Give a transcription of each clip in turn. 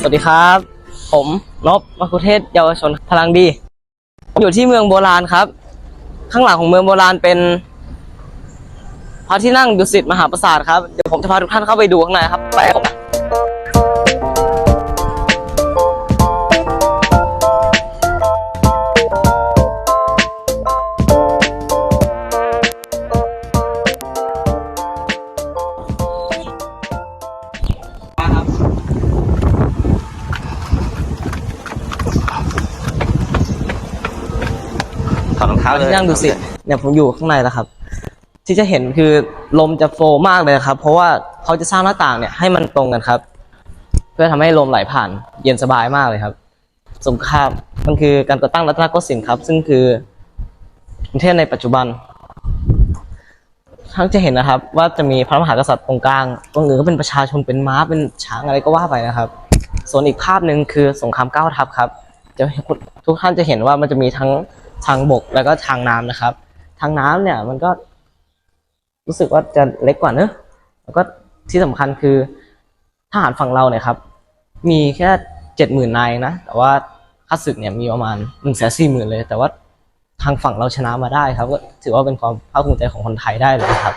สวัสดีครับ ผมนพมะคุเทศเยาวชนพลังดีผมอยู่ที่เมืองโบราณครับ ข้างหลังของเมืองโบราณเป็นพระที่นั่งดุสิตมหาปราสาทครับเดี๋ยวผมจะพาทุกท่านเข้าไปดูข้างในครับไปครับ ถอดรองเท้าเลยที่นั่งดุสิตเนี่ยผมอยู่ข้างในแล้วครับ ที่จะเห็นคือลมจะโฟล์มากเลยครับ เพราะว่าเขาจะสร้างหน้าต่างเนี่ยให้มันตรงกันครับ เพื่อทำให้ลมไหลผ่าน เย็นสบายมากเลยครับ สงครามมันคือการก่อตั้งรัตนโกสินทร์ครับ ซึ่งคือกรุงเทพในปัจจุบันทั้งจะเห็นนะครับ ว่าจะมีพระมหากษัตริย์ตรงกลางตรงอื่นก็เป็นประชาชนเป็นม้าเป็นช้างอะไรก็ว่าไปนะครับ ส่วนอีกภาพหนึ่งคือสงครามเก้าทัพครับจะทุกท่านจะเห็นว่ามันจะมีทั้ง ทางบกแล้วก็ทางน้ำนะครับ ทางน้ำเนี่ยมันก็รู้สึกว่าจะเล็กกว่าเนอะแล้วก็ที่สำคัญคือทหารฝั่งเราเนี่ยครับ มีแค่เจ็ดหมื่นนายนะ แต่ว่าข้าศึกเนี่ยมีประมาณหนึ่งแสนสี่หมื่นเลย แต่ว่าทางฝั่งเราชนะมาได้ครับก็ถือว่าเป็นความภาคภูมิใจของคนไทยได้เลยครับ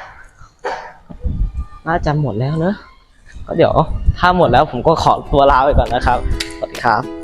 น่าจะหมดแล้วเนอะก็เดี๋ยวถ้าหมดแล้วผมก็ขอตัวลาไปก่อนนะครับ สวัสดีครับ